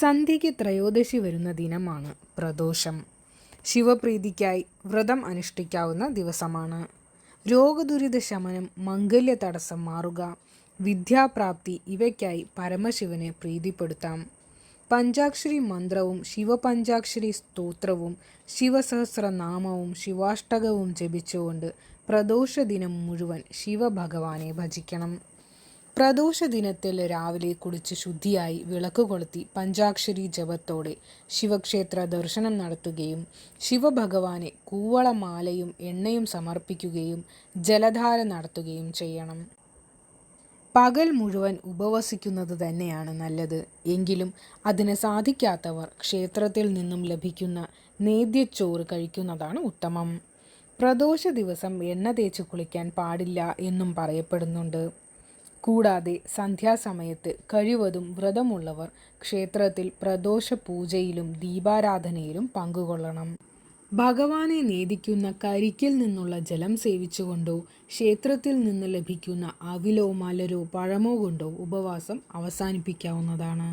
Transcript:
സന്ധ്യയ്ക്ക് ത്രയോദശി വരുന്ന ദിനമാണ് പ്രദോഷം. ശിവപ്രീതിക്കായി വ്രതം അനുഷ്ഠിക്കാവുന്ന ദിവസമാണ്. രോഗദുരിത ശമനം മംഗല്യ തടസ്സം മാറുക വിദ്യാപ്രാപ്തി ഇവയ്ക്കായി പരമശിവനെ പ്രീതിപ്പെടുത്താം. പഞ്ചാക്ഷരി മന്ത്രവും ശിവപഞ്ചാക്ഷരി സ്തോത്രവും ശിവസഹസ്രനാമവും ശിവാഷ്ടകവും ജപിച്ചുകൊണ്ട് പ്രദോഷ ദിനം മുഴുവൻ ശിവഭഗവാനെ ഭജിക്കണം. പ്രദോഷ ദിനത്തിൽ രാവിലെ കുളിച്ച് ശുദ്ധിയായി വിളക്ക് കൊളുത്തി പഞ്ചാക്ഷരി ജപത്തോടെ ശിവക്ഷേത്ര ദർശനം നടത്തുകയും ശിവഭഗവാനെ കൂവളമാലയും എണ്ണയും സമർപ്പിക്കുകയും ജലധാര നടത്തുകയും ചെയ്യണം. പകൽ മുഴുവൻ ഉപവസിക്കുന്നത് തന്നെയാണ് നല്ലത്. എങ്കിലും അതിന് സാധിക്കാത്തവർ ക്ഷേത്രത്തിൽ നിന്നും ലഭിക്കുന്ന നേദ്യച്ചോറ് കഴിക്കുന്നതാണ് ഉത്തമം. പ്രദോഷ ദിവസം എണ്ണ തേച്ച് കുളിക്കാൻ പാടില്ല എന്നും പറയപ്പെടുന്നുണ്ട്. കൂടാതെ സന്ധ്യാസമയത്ത് കഴിവതും വ്രതമുള്ളവർ ക്ഷേത്രത്തിൽ പ്രദോഷ പൂജയിലും ദീപാരാധനയിലും പങ്കുകൊള്ളണം. ഭഗവാനെ നേദിക്കുന്ന കരിക്കിൽ നിന്നുള്ള ജലം സേവിച്ചുകൊണ്ടോ ക്ഷേത്രത്തിൽ നിന്ന് ലഭിക്കുന്ന അവിലോ മലരോ പഴമോ കൊണ്ടോ ഉപവാസം അവസാനിപ്പിക്കാവുന്നതാണ്.